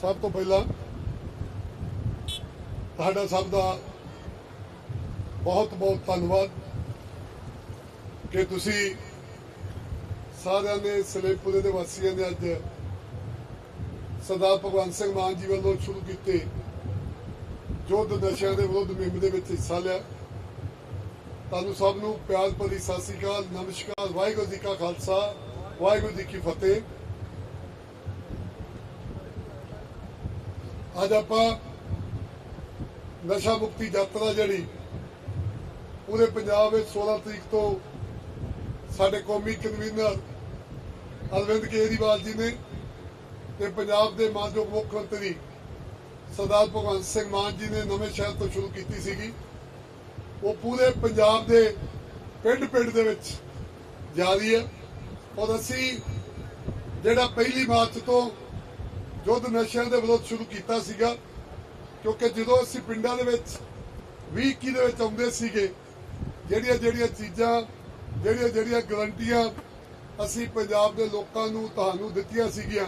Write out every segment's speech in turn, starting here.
ਸਭ ਤੋਂ ਪਹਿਲਾਂ ਤੁਹਾਡਾ ਸਭ ਦਾ ਬਹੁਤ ਬਹੁਤ ਧੰਨਵਾਦ ਕਿ ਤੁਸੀਂ ਸਾਰਿਆਂ ਨੇ ਸਲੇਪੁਰੇ ਦੇ ਵਾਸੀਆਂ ਨੇ ਅੱਜ ਸਰਦਾਰ ਭਗਵੰਤ ਸਿੰਘ ਮਾਨ ਜੀ ਵੱਲੋਂ ਸ਼ੁਰੂ ਕੀਤੇ ਯੁੱਧ ਨਸ਼ਿਆਂ ਦੇ ਵਿਰੁੱਧ ਮੁਹਿੰਮ ਦੇ ਵਿੱਚ ਹਿੱਸਾ ਲਿਆ। ਤੁਹਾਨੂੰ ਸਭ ਨੂੰ ਪਿਆਰ ਭਰੀ ਸਤਿ ਸ੍ਰੀ ਅਕਾਲ, ਨਮਸਕਾਰ, ਵਾਹਿਗੁਰੂ ਜੀ ਕਾ ਖਾਲਸਾ, ਵਾਹਿਗੁਰੂ ਜੀ ਕੀ ਫਤਿਹ। ਅੱਜ ਆਪਾਂ ਨਸ਼ਾ ਮੁਕਤੀ ਯਾਤਰਾ ਜਿਹੜੀ ਪੂਰੇ ਪੰਜਾਬ ਵਿੱਚ 16 ਤਰੀਕ ਤੋਂ ਸਾਡੇ ਕੌਮੀ ਕਨਵੀਨਰ ਅਰਵਿੰਦ ਕੇਜਰੀਵਾਲ ਜੀ ਨੇ ਤੇ ਪੰਜਾਬ ਦੇ ਮਾਨਯੋਗ ਮੁੱਖ ਮੰਤਰੀ ਸਰਦਾਰ ਭਗਵੰਤ ਸਿੰਘ ਮਾਨ ਜੀ ਨੇ ਨਵੇਂ ਸ਼ਹਿਰ ਤੋਂ ਸ਼ੁਰੂ ਕੀਤੀ ਸੀਗੀ। ਉਹ ਪੂਰੇ ਪੰਜਾਬ ਦੇ ਪਿੰਡ-ਪਿੰਡ ਦੇ ਵਿੱਚ ਜਾਰੀ ਹੈ। ਔਰ ਅਸੀਂ ਜਿਹੜਾ ਪਹਿਲੀ ਮਾਰਚ ਤੋਂ ਯੁੱਧ ਨਸ਼ਿਆਂ ਦੇ ਵਿਰੁੱਧ ਸ਼ੁਰੂ ਕੀਤਾ ਸੀਗਾ, ਕਿਉਂਕਿ ਜਦੋਂ ਅਸੀਂ ਪਿੰਡਾਂ ਦੇ ਵਿੱਚ 20 21 ਦੇ ਵਿੱਚ ਆਉਂਦੇ ਸੀਗੇ, ਜਿਹੜੀਆਂ ਜਿਹੜੀਆਂ ਚੀਜ਼ਾਂ, ਜਿਹੜੀਆਂ ਜਿਹੜੀਆਂ ਗਰੰਟੀਆਂ ਅਸੀਂ ਪੰਜਾਬ ਦੇ ਲੋਕਾਂ ਨੂੰ ਤੁਹਾਨੂੰ ਦਿੱਤੀਆਂ ਸੀਗੀਆਂ,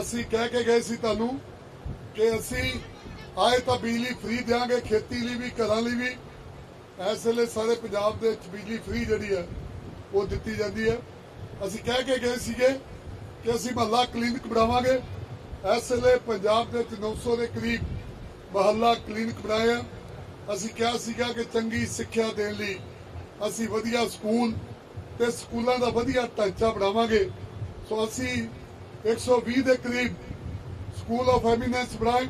ਅਸੀਂ ਕਹਿ ਕੇ ਗਏ ਸੀ ਤੁਹਾਨੂੰ ਕਿ ਅਸੀਂ ਆਏ ਤਾਂ ਬਿਜਲੀ ਫ੍ਰੀ ਦੇਾਂਗੇ ਖੇਤੀ ਲਈ ਵੀ, ਘਰਾਂ ਲਈ ਵੀ। ਇਸ ਵੇਲੇ ਸਾਰੇ ਪੰਜਾਬ ਦੇ ਵਿੱਚ ਬਿਜਲੀ ਫ੍ਰੀ ਜਿਹੜੀ ਹੈ, ਉਹ ਦਿੱਤੀ ਜਾਂਦੀ ਹੈ। ਅਸੀਂ ਕਹਿ ਕੇ ਗਏ ਸੀਗੇ ਕਿ ਅਸੀਂ ਮਹੱਲਾ ਕਲੀਨਿਕ ਬਣਾਵਾਂਗੇ। ਇਸ ਲਈ ਪੰਜਾਬ ਦੇ ਵਿੱਚ 900 ਦੇ ਕਰੀਬ ਮਹੱਲਾ ਕਲੀਨਿਕ ਬਣਾਇਆ ਅਸੀਂ ਕਿਹਾ ਸੀਗਾ ਕਿ ਚੰਗੀ ਸਿੱਖਿਆ ਦੇਣ ਲਈ ਅਸੀਂ ਵਧੀਆ ਸਕੂਲ ਤੇ ਸਕੂਲਾਂ ਦਾ ਵਧੀਆ ਢਾਂਚਾ ਬਣਾਵਾਂਗੇ। ਸੋ ਅਸੀਂ 120 ਦੇ ਕਰੀਬ ਸਕੂਲ ਆਫ ਐਮੀਨੈਂਸ ਬਣਾਏ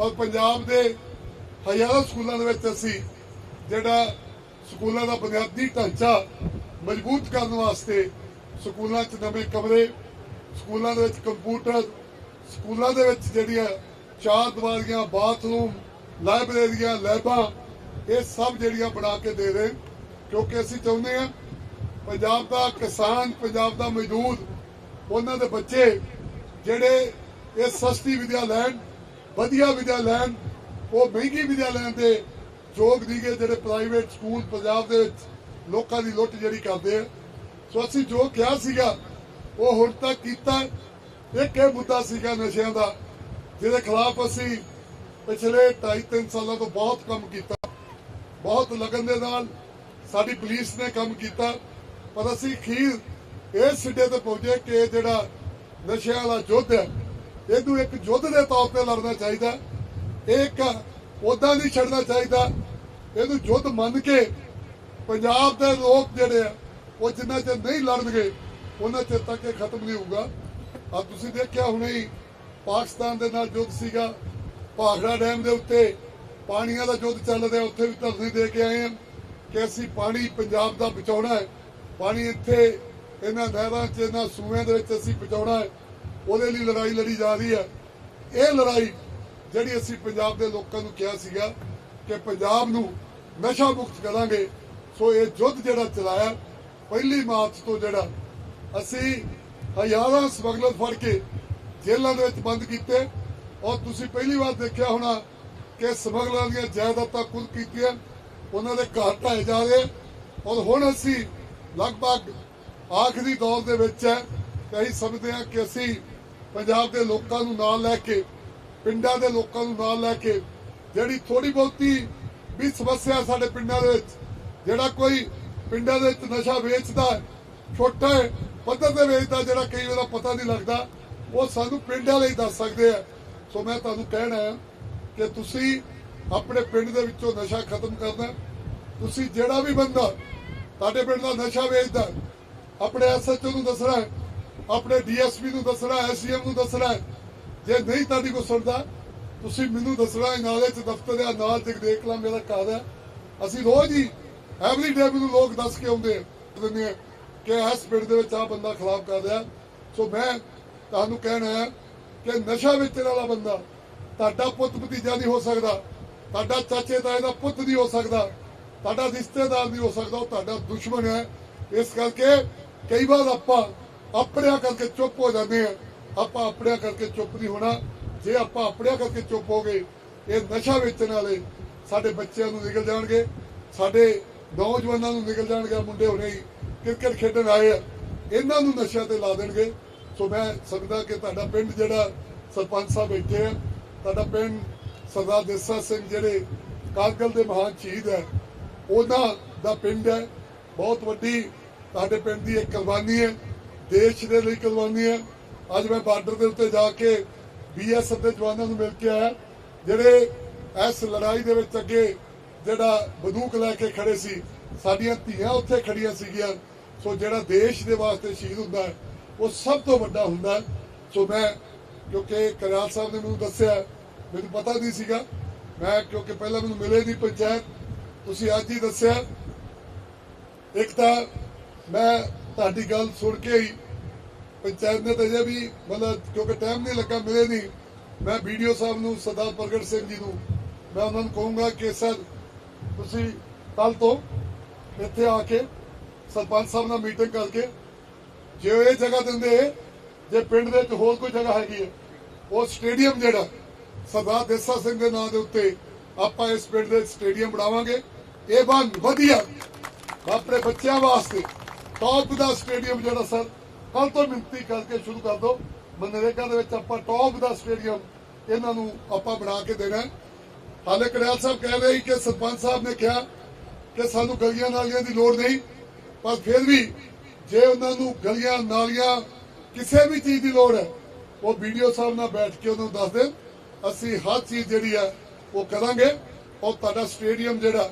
ਔਰ ਪੰਜਾਬ ਦੇ ਹਜ਼ਾਰਾਂ ਸਕੂਲਾਂ ਦੇ ਵਿੱਚ ਅਸੀਂ ਜਿਹੜਾ ਸਕੂਲਾਂ ਦਾ ਬੁਨਿਆਦੀ ਢਾਂਚਾ ਮਜ਼ਬੂਤ ਕਰਨ ਵਾਸਤੇ ਸਕੂਲਾਂ 'ਚ ਨਵੇਂ ਕਮਰੇ, ਸਕੂਲਾਂ ਦੇ ਵਿੱਚ ਕੰਪਿਊਟਰ ਸਕੂਲਾਂ ਦੇ ਵਿੱਚ ਜਿਹੜੀਆਂ ਚਾਰ ਦੀਵਾਰੀਆਂ, ਬਾਥਰੂਮ, ਲਾਇਬ੍ਰੇਰੀਆਂ, ਲੈਬਾਂ, ਇਹ ਸਭ ਜਿਹੜੀਆਂ ਬਣਾ ਕੇ ਦੇ ਰਹੇ ਕਿਉਂਕਿ ਅਸੀਂ ਚਾਹੁੰਦੇ ਹਾਂ ਪੰਜਾਬ ਦਾ ਕਿਸਾਨ, ਪੰਜਾਬ ਦਾ ਮਜ਼ਦੂਰ, ਉਹਨਾਂ ਦੇ ਬੱਚੇ ਜਿਹੜੇ ਇਹ ਸਸਤੀ ਵਿਦਿਆ ਲੈਣ, ਵਧੀਆ ਵਿਦਿਆ ਲੈਣ, ਉਹ ਮਹਿੰਗੀ ਵਿਦਿਆ ਲੈਣ ਦੇ ਯੋਗ ਦੀਗੇ ਜਿਹੜੇ ਪ੍ਰਾਈਵੇਟ ਸਕੂਲ ਪੰਜਾਬ ਦੇ ਵਿੱਚ ਲੋਕਾਂ ਦੀ ਲੁੱਟ ਜਿਹੜੀ ਕਰਦੇ ਆ। ਸੋ ਅਸੀਂ ਜੋ ਕਿਹਾ ਸੀਗਾ, ਉਹ ਹੁਣ ਤੱਕ ਕੀਤਾ ਇੱਕ ਇਹ ਮੁੱਦਾ ਸੀਗਾ ਨਸ਼ਿਆਂ ਦਾ, ਜਿਹਦੇ ਖਿਲਾਫ ਅਸੀਂ ਪਿਛਲੇ 2.5 ਸਾਲਾਂ ਤੋਂ ਬਹੁਤ ਕੰਮ ਕੀਤਾ। ਬਹੁਤ ਲਗਨ ਦੇ ਨਾਲ ਸਾਡੀ ਪੁਲਿਸ ਨੇ ਕੰਮ ਕੀਤਾ। ਪਰ ਅਸੀਂ ਖੀਰ ਇਸ ਸਿੱਟੇ ਤੇ ਪਹੁੰਚੇ ਕਿ ਇਹ ਜਿਹੜਾ ਨਸ਼ਿਆਂ ਵਾਲਾ ਯੁੱਧ ਹੈ, ਇਹਨੂੰ ਇੱਕ ਯੁੱਧ ਦੇ ਤੌਰ ਤੇ ਲੜਨਾ ਚਾਹੀਦਾ। ਇਹ ਇੱਕ ਉਦਾਂ ਨਹੀਂ ਛੱਡਣਾ ਚਾਹੀਦਾ। ਇਹਨੂੰ ਯੁੱਧ ਮੰਨ ਕੇ ਪੰਜਾਬ ਦੇ ਲੋਕ ਜਿਹੜੇ ਆ, ਉਹ ਜਿੰਨਾ ਚਿਰ ਨਹੀਂ ਲੜਨਗੇ, ਉਹਨਾਂ ਚਿਰ ਤੱਕ ਇਹ ਖਤਮ ਨਹੀਂ ਹੋਊਗਾ। ਆ ਤੁਸੀਂ ਦੇਖਿਆ ਹੁਣੇ ਹੀ, ਪਾਕਿਸਤਾਨ ਦੇ ਨਾਲ ਯੁੱਧ ਸੀਗਾ। ਭਾਖੜਾ ਡੈਮ ਦੇ ਉੱਤੇ ਪਾਣੀਆਂ ਦਾ ਯੁੱਧ ਚੱਲ ਰਿਹਾ, ਉੱਥੇ ਵੀ ਧਰਨੇ ਦੇ ਕੇ ਆਏ ਹਾਂ ਕਿ ਅਸੀਂ ਪਾਣੀ ਪੰਜਾਬ ਦਾ ਬਚਾਉਣਾ ਹੈ। ਪਾਣੀ ਇੱਥੇ, ਇਹਨਾਂ ਨਹਿਰਾਂ 'ਚ, ਇਹਨਾਂ ਸੂਇਆਂ ਦੇ ਵਿੱਚ ਅਸੀਂ ਬਚਾਉਣਾ ਹੈ। ਉਹਦੇ ਲਈ ਲੜਾਈ ਲੜੀ ਜਾ ਰਹੀ ਹੈ। ਇਹ ਲੜਾਈ ਜਿਹੜੀ ਅਸੀਂ ਪੰਜਾਬ ਦੇ ਲੋਕਾਂ ਨੂੰ ਕਿਹਾ ਸੀਗਾ ਕਿ ਪੰਜਾਬ ਨੂੰ ਨਸ਼ਾ ਮੁਕਤ ਕਰਾਂਗੇ। ਸੋ ਇਹ ਯੁੱਧ ਜਿਹੜਾ ਚਲਾਇਆ, ਪਹਿਲੀ ਮਾਰਚ ਤੋਂ ਜਿਹੜਾ ਅਸੀਂ ਹਜ਼ਾਰਾਂ ਸਮਗਲਰ ਫੜ ਕੇ ਜੇਲ੍ਹਾਂ ਦੇ ਵਿੱਚ ਬੰਦ ਕੀਤੇ। ਔਰ ਤੁਸੀਂ ਪਹਿਲੀ ਵਾਰ ਦੇਖਿਆ ਹੋਣਾ ਕਿ ਸਮਗਲਰਾਂ ਦੀਆਂ ਜਾਇਦਾਦਾਂ ਕੁੱਲ ਕੀਤੀਆਂ, ਉਹਨਾਂ ਦੇ ਘਰ ਢਾਏ ਜਾ ਰਹੇ। ਔਰ ਹੁਣ ਅਸੀਂ ਲਗਭਗ ਆਖਰੀ ਦੌਰ ਦੇ ਵਿੱਚ ਹੈ ਤੇ ਸਮਝਦੇ ਹਾਂ ਕਿ ਅਸੀਂ ਪੰਜਾਬ ਦੇ ਲੋਕਾਂ ਨੂੰ ਨਾਲ ਲੈ ਕੇ, ਪਿੰਡਾਂ ਦੇ ਲੋਕਾਂ ਨੂੰ ਨਾਲ ਲੈ ਕੇ, ਜਿਹੜੀ ਥੋੜੀ ਬਹੁਤੀ ਵੀ ਸਮੱਸਿਆ ਸਾਡੇ ਪਿੰਡਾਂ ਦੇ ਵਿੱਚ, ਜਿਹੜਾ ਕੋਈ ਪਿੰਡਾਂ ਦੇ ਵਿੱਚ ਨਸ਼ਾ ਵੇਚਦਾ ਛੋਟਾ ਹੈ, ਪੱਧਰ ਤੇ ਵੇਚਦਾ ਜਿਹੜਾ ਕਈ ਵਾਰ ਪਤਾ ਨਹੀਂ ਲੱਗਦਾ ਉਹ ਸਾਨੂੰ ਪਿੰਡ ਵਾਲੇ ਹੀ ਦੱਸ ਸਕਦੇ ਆ। ਸੋ ਮੈਂ ਤੁਹਾਨੂੰ ਕਹਿਣਾ ਹੈ ਕਿ ਤੁਸੀਂ ਆਪਣੇ ਪਿੰਡ ਦੇ ਵਿੱਚੋਂ ਨਸ਼ਾ ਖਤਮ ਕਰਨਾ ਤੁਸੀਂ ਜਿਹੜਾ ਵੀ ਬੰਦਾ ਤੁਹਾਡੇ ਪਿੰਡ ਦਾ ਨਸ਼ਾ ਵੇਚਦਾ ਹੈ, ਆਪਣੇ ਐਸਐਚਓ ਨੂੰ ਦੱਸਣਾ ਹੈ ਆਪਣੇ ਡੀਐਸਪੀ ਨੂੰ ਦੱਸਣਾ ਐਸਡੀਐਮ ਨੂੰ ਦੱਸਣਾ ਜੇ ਨਹੀਂ ਤੁਹਾਡੀ ਕੋ ਸੁਣਦਾ ਤੁਸੀਂ ਮੈਨੂੰ ਦੱਸਣਾ ਨਾਲੇ ਚ ਦਫ਼ਤਰ ਦੇ ਨਾਲ ਜਗਦੇਖ ਲਾ ਮੇਰਾ ਘਰ ਹੈ ਅਸੀਂ ਰੋਜ਼ ਹੀ ਐਵਰੀ ਡੇ ਮੈਨੂੰ ਲੋਕ ਦੱਸ ਕੇ ਆਉਂਦੇ ਆ ਕਿ ਇਸ ਪਿੰਡ ਦੇ ਵਿੱਚ ਆ ਬੰਦਾ ਖਿਲਾਫ ਕਰ ਰਿਹਾ। ਸੋ ਮੈਂ ਤੁਹਾਨੂੰ ਕਹਿਣਾ ਹੈ ਕਿ ਨਸ਼ਾ ਵੇਚਣ ਵਾਲਾ ਬੰਦਾ ਤੁਹਾਡਾ ਪੁੱਤ ਭਤੀਜਾ ਨਹੀਂ ਹੋ ਸਕਦਾ, ਤੁਹਾਡਾ ਚਾਚੇ ਤਾਏ ਦਾ ਪੁੱਤ ਨਹੀਂ ਹੋ ਸਕਦਾ, ਤੁਹਾਡਾ ਰਿਸ਼ਤੇਦਾਰ ਨਹੀਂ ਹੋ ਸਕਦਾ, ਉਹ ਤੁਹਾਡਾ ਦੁਸ਼ਮਣ ਹੈ। ਇਸ ਕਰਕੇ ਕਈ ਵਾਰ ਆਪਾਂ ਆਪਣਿਆਂ ਕਰਕੇ ਚੁੱਪ ਹੋ ਜਾਂਦੇ ਆ ਆਪਾਂ ਆਪਣਿਆਂ ਕਰਕੇ ਚੁੱਪ ਨਹੀਂ ਹੋਣਾ। ਜੇ ਆਪਾਂ ਆਪਣਿਆਂ ਕਰਕੇ ਚੁੱਪ ਹੋ ਗਏ, ਇਹ ਨਸ਼ਾ ਵੇਚਣ ਵਾਲੇ ਸਾਡੇ ਬੱਚਿਆਂ ਨੂੰ ਨਿਕਲ ਜਾਣਗੇ, ਸਾਡੇ ਨੌਜਵਾਨਾਂ ਨੂੰ ਨਿਕਲ ਜਾਣਗੇ ਮੁੰਡੇ ਹੋਣੇ ਹੀ। ਕ੍ਰਿਕਟ ਖੇਡਣ ਆਏ ਆ, ਇਹਨਾਂ ਨੂੰ ਨਸ਼ਿਆਂ ਤੇ ਲਾ ਦੇਣਗੇ। ਸੋ ਮੈਂ ਸਮਝਦਾ ਕਿ ਤੁਹਾਡਾ ਪਿੰਡ ਜਿਹੜਾ ਸਰਪੰਚ ਸਾਹਿਬ ਬੈਠੇ ਆ, ਤੁਹਾਡਾ ਪਿੰਡ ਸਰਦਾਰ ਦੇਸਾ ਸਿੰਘ ਜਿਹੜੇ ਕਾਰਗਲ ਦੇ ਮਹਾਨ ਸ਼ਹੀਦ ਹੈ, ਉਹਨਾਂ ਦਾ ਪਿੰਡ ਹੈ। ਬਹੁਤ ਵੱਡੀ ਤੁਹਾਡੇ ਪਿੰਡ ਦੀ ਇੱਕ ਕੁਰਬਾਨੀ ਹੈ, ਦੇਸ਼ ਦੇ ਲਈ ਕੁਰਬਾਨੀ ਹੈ। ਅੱਜ ਮੈਂ ਬਾਰਡਰ ਦੇ ਉੱਤੇ ਜਾ ਕੇ ਬੀਐਸਐਫ ਦੇ ਜਵਾਨਾਂ ਨੂੰ ਮਿਲ ਕੇ ਆਇਆ, ਜਿਹੜੇ ਇਸ ਲੜਾਈ ਦੇ ਵਿੱਚ ਅੱਗੇ ਜਿਹੜਾ ਬੰਦੂਕ ਲੈ ਕੇ ਖੜੇ ਸੀ, ਸਾਡੀਆਂ ਧੀਆਂ ਉੱਥੇ ਖੜੀਆਂ ਸੀਗੀਆਂ। ਸੋ ਜਿਹੜਾ ਦੇਸ਼ ਦੇ ਵਾਸਤੇ ਸ਼ਹੀਦ ਹੁੰਦਾ ਹੈ, ਉਹ ਸਭ ਤੋਂ ਵੱਡਾ ਹੁੰਦਾ ਹੈ। ਸੋ ਮੈਂ, ਕਿਉਂਕਿ ਕਰਿਆਲ ਸਾਹਿਬ ਨੇ ਮੈਨੂੰ ਦੱਸਿਆ, ਮੈਨੂੰ ਪਤਾ ਨਹੀਂ ਸੀਗਾ। ਮੈਂ, ਕਿਉਂਕਿ ਪਹਿਲਾਂ ਮੈਨੂੰ ਮਿਲੇ ਨਹੀਂ ਪੰਚਾਇਤ। ਤੁਸੀਂ ਅੱਜ ਹੀ ਦੱਸਿਆ। ਇੱਕ ਤਾਂ ਮੈਂ ਤੁਹਾਡੀ ਗੱਲ ਸੁਣ ਕੇ ਹੀ ਪੰਚਾਇਤ ਨੇ ਤਾਂ ਅਜੇ ਵੀ ਮਤਲਬ ਕਿਉਂਕਿ ਟਾਈਮ ਨਹੀਂ ਲੱਗਾ, ਮਿਲੇ ਨਹੀਂ। ਮੈਂ ਵੀਡੀਓ ਸਾਹਿਬ ਨੂੰ, ਸਰਦਾਰ ਪ੍ਰਗਟ ਸਿੰਘ ਜੀ ਨੂੰ, ਮੈਂ ਉਹਨਾਂ ਨੂੰ ਕਹੂੰਗਾ ਕਿ ਸਰ, ਤੁਸੀਂ ਕੱਲ ਤੋਂ ਇੱਥੇ ਆ ਕੇ ਸਰਪੰਚ ਸਾਹਿਬ ਨਾਲ ਮੀਟਿੰਗ ਕਰਕੇ ਜੇ ਇਹ ਜਗ੍ਹਾ ਦਿੰਦੇ, ਜੇ ਪਿੰਡ ਦੇ ਵਿੱਚ ਹੋਰ ਕੋਈ ਜਗ੍ਹਾ ਹੈਗੀ ਹੈ, ਉਹ ਸਟੇਡੀਅਮ ਜਿਹੜਾ, ਸਰਦਾਰ ਦੇਸਾ ਸਿੰਘ ਦੇ ਨਾਂ ਦੇ ਉੱਤੇ ਆਪਾਂ ਇਸ ਪਿੰਡ ਦੇ ਸਟੇਡੀਅਮ ਬਣਾਵਾਂਗੇ। ਇਹ ਬਣ ਵਧੀਆ ਆਪਣੇ ਬੱਚਿਆਂ ਵਾਸਤੇ ਟੌਪ ਦਾ ਸਟੇਡੀਅਮ ਜਿਹੜਾ ਸਰ ਕੱਲ ਤੋਂ ਮਿੰਤੀ ਕਰਕੇ ਸ਼ੁਰੂ ਕਰ ਦੋ ਮਨਰੇਗਾ ਦੇ ਵਿੱਚ ਆਪਾਂ ਟੌਪ ਦਾ ਸਟੇਡੀਅਮ ਇਹਨਾਂ ਨੂੰ ਆਪਾਂ ਬਣਾ ਕੇ ਦੇਣਾ ਹਾਲੇ ਕੜਿਆਲ ਸਾਹਿਬ ਕਹਿ ਰਹੇ ਸੀ ਕਿ ਸਰਪੰਚ ਸਾਹਿਬ ਨੇ ਕਿਹਾ ਕਿ ਸਾਨੂੰ ਗਲੀਆਂ ਨਾਲੀਆਂ ਦੀ ਲੋੜ ਨਹੀਂ। ਪਰ ਫਿਰ ਵੀ ਜੇ ਉਹਨਾਂ ਨੂੰ ਗਲੀਆਂ, ਨਾਲੀਆਂ ਕਿਸੇ ਵੀ ਚੀਜ਼ ਦੀ ਲੋੜ ਹੈ, ਉਹ ਵੀਡੀਓ ਸਾਹਿਬ ਨਾਲ ਬੈਠ ਕੇ ਉਹਨੂੰ ਦੱਸ ਦੇਣ। ਅਸੀਂ ਹਰ ਚੀਜ਼ ਜਿਹੜੀ ਹੈ, ਉਹ ਕਰਾਂਗੇ ਔਰ ਤੁਹਾਡਾ ਸਟੇਡੀਅਮ ਜਿਹੜਾ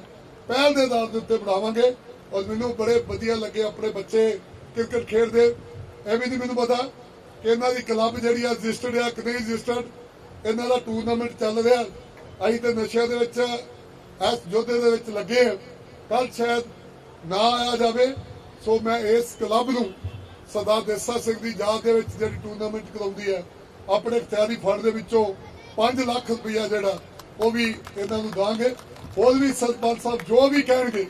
ਪਹਿਲ ਦੇ ਆਧਾਰ ਦੇ ਉੱਤੇ ਬਣਾਵਾਂਗੇ। ਔਰ ਮੈਨੂੰ ਬੜੇ ਵਧੀਆ ਲੱਗੇ ਆਪਣੇ ਬੱਚੇ ਕ੍ਰਿਕਟ ਖੇਡਦੇ। ਇਹ ਵੀ ਨਹੀਂ ਮੈਨੂੰ ਪਤਾ ਕਿ ਇਹਨਾਂ ਦੀ ਕਲੱਬ ਜਿਹੜੀ ਆ ਰਜਿਸਟਰਡ ਆ ਕਿ ਨਹੀਂ ਰਜਿਸਟਰਡ। ਇਹਨਾਂ ਦਾ ਟੂਰਨਾਮੈਂਟ ਚੱਲ ਰਿਹਾ। ਅਸੀਂ ਤੇ ਨਸ਼ਿਆਂ ਦੇ ਵਿੱਚ ਇਸ ਜੋਧੇ ਦੇ ਵਿੱਚ ਲੱਗੇ ਕੱਲ ਸ਼ਾਇਦ ਨਾ ਆਇਆ ਜਾਵੇ, ਸੋ ਮੈਂ ਇਸ ਕਲੱਬ ਨੂੰ ਸਰਦਾਰ ਦੇਸਾ ਸਿੰਘ ਦੀ ਯਾਦ ਦੇ ਵਿੱਚ ਜਿਹੜੀ ਟੂਰਨਾਮੈਂਟ ਕਰਾਉਂਦੀ ਹੈ, ਆਪਣੇ ਇਖਤਿਆਰੀ ਫੰਡ ਦੇ ਵਿੱਚੋਂ 5 ਲੱਖ ਰੁਪਇਆ ਜਿਹੜਾ, ਉਹ ਵੀ ਇਹਨਾਂ ਨੂੰ ਦਾਂਗੇ। ਹੋਰ ਵੀ ਸਰਪੰਚ ਸਾਹਿਬ ਜੋ ਵੀ ਕਹਿਣਗੇ,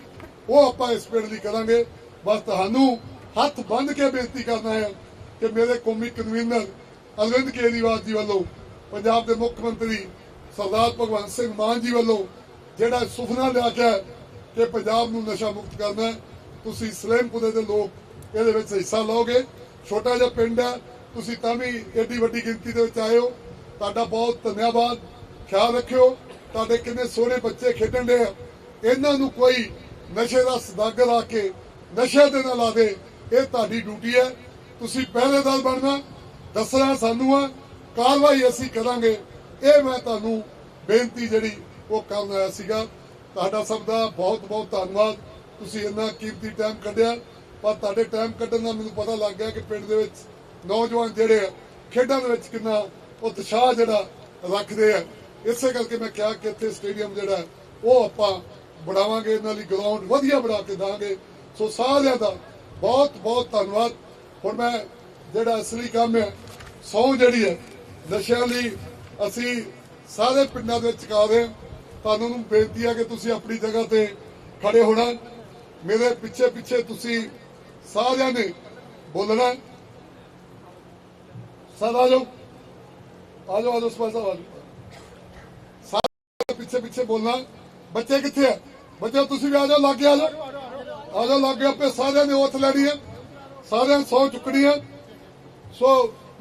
ਉਹ ਆਪਾਂ ਇਸ ਪਿੰਡ ਲਈ ਕਰਾਂਗੇ। ਬਸ ਤੁਹਾਨੂੰ ਹੱਥ ਬੰਨ੍ਹ ਕੇ ਬੇਨਤੀ ਕਰਨਾ ਹੈ ਕਿ ਮੇਰੇ ਕੌਮੀ ਕਨਵੀਨਰ ਅਰਵਿੰਦ ਕੇਜਰੀਵਾਲ ਜੀ ਵੱਲੋਂ, ਪੰਜਾਬ ਦੇ ਮੁੱਖ ਮੰਤਰੀ ਸਰਦਾਰ ਭਗਵੰਤ ਸਿੰਘ ਮਾਨ ਜੀ ਵੱਲੋਂ ਜਿਹੜਾ ਸੁਪਨਾ ਲਿਆ ਗਿਆ ਹੈ ਪੰਜਾਬ ਨੂੰ ਨਸ਼ਾ ਮੁਕਤ ਕਰਨਾ ਹੈ, ਤੁਸੀਂ ਸਲੇਮਪੁਰੇ ਦੇ ਲੋਕ ਇਹਦੇ ਵਿੱਚ ਹਿੱਸਾ ਲਓਗੇ। ਛੋਟਾ ਜਿਹਾ ਪਿੰਡ ਹੈ। ਤੁਸੀਂ ਤਾਂ ਵੀ ਏਡੀ ਵੱਡੀ ਗਿਣਤੀ ਦੇ ਵਿੱਚ ਆਏ ਹੋ। ਤੁਹਾਡਾ ਬਹੁਤ ਧੰਨਵਾਦ। ਖਿਆਲ ਰੱਖਿਓ ਤੁਹਾਡੇ ਕਿੰਨੇ ਸੋਹਣੇ ਬੱਚੇ ਖੇਡਣ ਦੇ ਆ। ਇਹਨਾਂ ਨੂੰ ਕੋਈ ਨਸ਼ੇ ਦਾ ਸਦਾਗਰ ਲਾ ਕੇ ਨਸ਼ੇ ਦੇ ਨਾਲ ਲਾ ਦੇ ਇਹ ਤੁਹਾਡੀ ਡਿਊਟੀ ਹੈ। ਤੁਸੀਂ ਪਹਿਰੇਦਾਰ ਬਣਨਾ ਦੱਸਣਾ ਸਾਨੂੰ ਆ। ਕਾਰਵਾਈ ਅਸੀਂ ਕਰਾਂਗੇ। ਇਹ ਮੈਂ ਤੁਹਾਨੂੰ ਬੇਨਤੀ ਜਿਹੜੀ ਉਹ ਕਰਨ ਆਇਆ ਸੀਗਾ। ਤੁਹਾਡਾ ਸਭ ਦਾ ਬਹੁਤ ਬਹੁਤ ਧੰਨਵਾਦ। ਤੁਸੀਂ ਇੰਨਾ ਕੀਮਤੀ ਟਾਈਮ ਕੱਢਿਆ, ਪਰ ਤੁਹਾਡੇ ਟਾਈਮ ਕੱਢਣ ਦਾ ਮੈਨੂੰ ਪਤਾ ਲੱਗ ਗਿਆ ਕਿ ਪਿੰਡ ਦੇ ਵਿੱਚ ਨੌਜਵਾਨ ਜਿਹੜੇ ਆ, ਖੇਡਾਂ ਦੇ ਵਿੱਚ ਕਿੰਨਾ ਉਤਸ਼ਾਹ ਜਿਹੜਾ ਰੱਖਦੇ ਆ। ਇਸੇ ਕਰਕੇ ਮੈਂ ਕਿਹਾ ਕਿ ਇੱਥੇ ਸਟੇਡੀਅਮ ਜਿਹੜਾ, ਉਹ ਆਪਾਂ ਬਣਾਵਾਂਗੇ, ਇਹਨਾਂ ਲਈ ਗਰਾਊਂਡ ਵਧੀਆ ਬਣਾ ਕੇ ਦਾਂਗੇ। ਸੋ ਸਾਰਿਆਂ ਦਾ ਬਹੁਤ ਬਹੁਤ ਧੰਨਵਾਦ। ਹੁਣ ਮੈਂ ਜਿਹੜਾ ਅਸਲੀ ਕੰਮ ਹੈ ਸੌ ਜਿਹੜੀ ਹੈ ਨਸ਼ਿਆਂ ਲਈ ਅਸੀਂ ਸਾਰੇ ਪਿੰਡਾਂ ਦੇ ਵਿੱਚ ਚੁਕਾ ਰਹੇ ਹਾਂ ਤੁਹਾਨੂੰ ਨੂੰ ਬੇਨਤੀ ਹੈ ਕਿ ਤੁਸੀਂ ਆਪਣੀ ਜਗ੍ਹਾ ਤੇ ਖੜੇ ਹੋਣਾ। ਮੇਰੇ ਪਿੱਛੇ ਪਿੱਛੇ ਤੁਸੀਂ ਸਾਰਿਆਂ ਨੇ ਬੋਲਣਾ। ਹੈ। ਸਰ, ਆ ਜਾਓ। ਆ ਜਾਓ ਆ ਜਾਓ ਸਰਪੰਚ ਸਾਹਿਬ, ਆ ਸਾਰੇ ਪਿੱਛੇ ਪਿੱਛੇ ਬੋਲਣਾ। ਬੱਚੇ ਕਿੱਥੇ ਆ? ਬੱਚੇ, ਤੁਸੀਂ ਵੀ ਆ ਜਾਓ, ਲਾਗੇ ਆ ਜਾਓ। ਆ ਜਾਓ, ਲਾਗੇ ਆਪੇ ਸਾਰਿਆਂ ਨੇ ਉੱਥ ਲੈਣੀ ਹੈ ਸਾਰਿਆਂ ਨੇ ਸੌ ਚੁੱਕਣੀ ਹੈ ਸੋ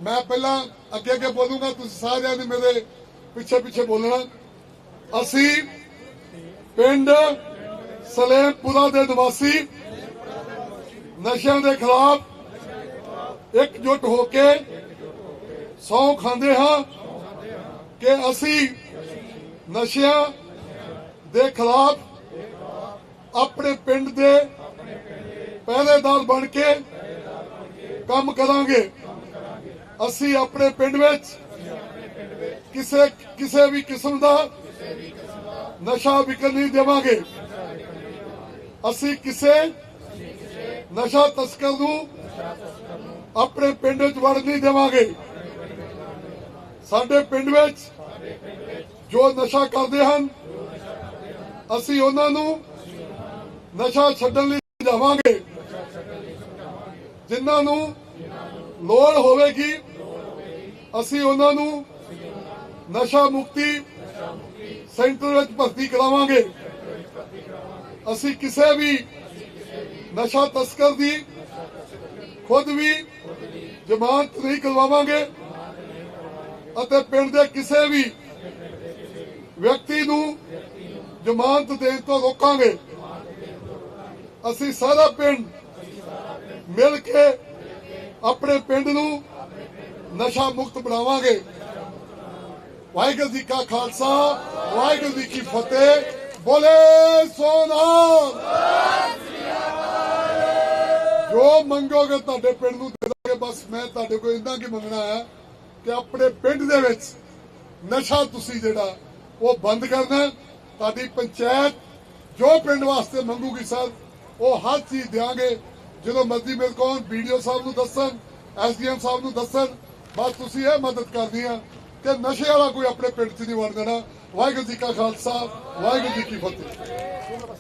ਮੈਂ ਪਹਿਲਾਂ ਅੱਗੇ ਅੱਗੇ ਬੋਲੂੰਗਾ, ਤੁਸੀਂ ਸਾਰਿਆਂ ਨੇ ਮੇਰੇ ਪਿੱਛੇ ਪਿੱਛੇ ਬੋਲਣਾ। ਅਸੀਂ ਪਿੰਡ ਸਲੇਮਪੁਰਾ ਦੇ ਨਿਵਾਸੀ ਨਸ਼ਿਆਂ ਦੇ ਖਿਲਾਫ ਇਕਜੁੱਟ ਹੋ ਕੇ ਸੌ ਖਾਂਦੇ ਹਾਂ ਕਿ ਅਸੀਂ ਨਸ਼ਿਆਂ ਦੇ ਖਿਲਾਫ ਆਪਣੇ ਪਿੰਡ ਦੇ ਪਹਿਰੇਦਾਰ ਬਣ ਕੇ ਕੰਮ ਕਰਾਂਗੇ। ਅਸੀਂ ਆਪਣੇ ਪਿੰਡ ਵਿੱਚ ਕਿਸੇ ਕਿਸੇ ਵੀ ਕਿਸਮ ਦਾ ਨਸ਼ਾ ਵਿਕਣ ਨਹੀਂ ਦੇਵਾਂਗੇ। ਅਸੀਂ ਕਿਸੇ ਨਸ਼ਾ ਤਸਕਰ ਨੂੰ ਆਪਣੇ ਪਿੰਡ ਵਿੱਚ ਵੜ ਨਹੀਂ ਦੇਵਾਂਗੇ। ਸਾਡੇ ਪਿੰਡ ਵਿੱਚ ਜੋ ਨਸ਼ਾ ਕਰਦੇ ਹਨ, ਅਸੀਂ ਉਹਨਾਂ ਨੂੰ ਨਸ਼ਾ ਛੱਡਣ ਲਈ ਜਾਵਾਂਗੇ। ਜਿਨ੍ਹਾਂ ਨੂੰ ਲੋੜ ਹੋਵੇਗੀ, ਅਸੀਂ ਉਹਨਾਂ ਨੂੰ ਨਸ਼ਾ ਮੁਕਤੀ ਸੈਂਟਰ ਵਿੱਚ ਭਰਤੀ ਕਰਾਵਾਂਗੇ। ਅਸੀਂ ਕਿਸੇ ਵੀ ਨਸ਼ਾ ਤਸਕਰ ਦੀ ਖੁਦ ਵੀ ਜ਼ਮਾਨਤ ਨਹੀਂ ਕਰਵਾਵਾਂਗੇ ਅਤੇ ਪਿੰਡ ਦੇ ਕਿਸੇ ਵੀ ਵਿਅਕਤੀ ਨੂੰ ਜ਼ਮਾਨਤ ਦੇਣ ਤੋਂ ਰੋਕਾਂਗੇ। ਅਸੀਂ ਸਾਰਾ ਪਿੰਡ ਮਿਲ ਕੇ ਆਪਣੇ ਪਿੰਡ ਨੂੰ ਨਸ਼ਾ ਮੁਕਤ ਬਣਾਵਾਂਗੇ। ਵਾਹਿਗੁਰੂ ਜੀ ਕਾ ਖਾਲਸਾ, ਵਾਹਿਗੁਰੂ ਜੀ ਕੀ ਫਤਿਹ। ਬੋਲੇ ਸੋਨਾ ਜੋ ਮੰਗੋਗੇ ਤੁਹਾਡੇ ਪਿੰਡ ਨੂੰ ਦੇ ਦਾਂਗੇ, ਬਸ ਮੈਂ ਤੁਹਾਡੇ ਕੋਲ ਇੰਨਾ ਕੀ ਮੰਗਣਾ ਹੈ ਕਿ ਆਪਣੇ ਪਿੰਡ ਦੇ ਵਿੱਚ ਨਸ਼ਾ ਤੁਸੀਂ ਜਿਹੜਾ, ਉਹ ਬੰਦ ਕਰਨਾ ਤੁਹਾਡੀ ਪੰਚਾਇਤ ਜੋ ਪਿੰਡ ਵਾਸਤੇ ਮੰਗੂਗੀ ਸਰ, ਉਹ ਹਰ ਚੀਜ਼ ਦਿਆਂਗੇ। ਜਦੋਂ ਮਰਜ਼ੀ ਮੇਰੇ ਕੋਲ ਵੀਡੀਓ ਸਾਹਿਬ ਨੂੰ ਦੱਸਣ, ਐਸਡੀਐਮ ਸਾਹਿਬ ਨੂੰ ਦੱਸਣ, ਬਸ ਤੁਸੀਂ ਇਹ ਮਦਦ ਕਰਨੀ ਆ। ਕਿ ਨਸ਼ੇ ਵਾਲਾ ਕੋਈ ਆਪਣੇ ਪਿੰਡ 'ਚ ਨਹੀਂ ਵੜ ਦੇਣਾ। ਵਾਹਿਗੁਰੂ ਜੀ ਕਾ ਖਾਲਸਾ, ਵਾਹਿਗੁਰੂ ਜੀ ਕੀ ਫਤਿਹ।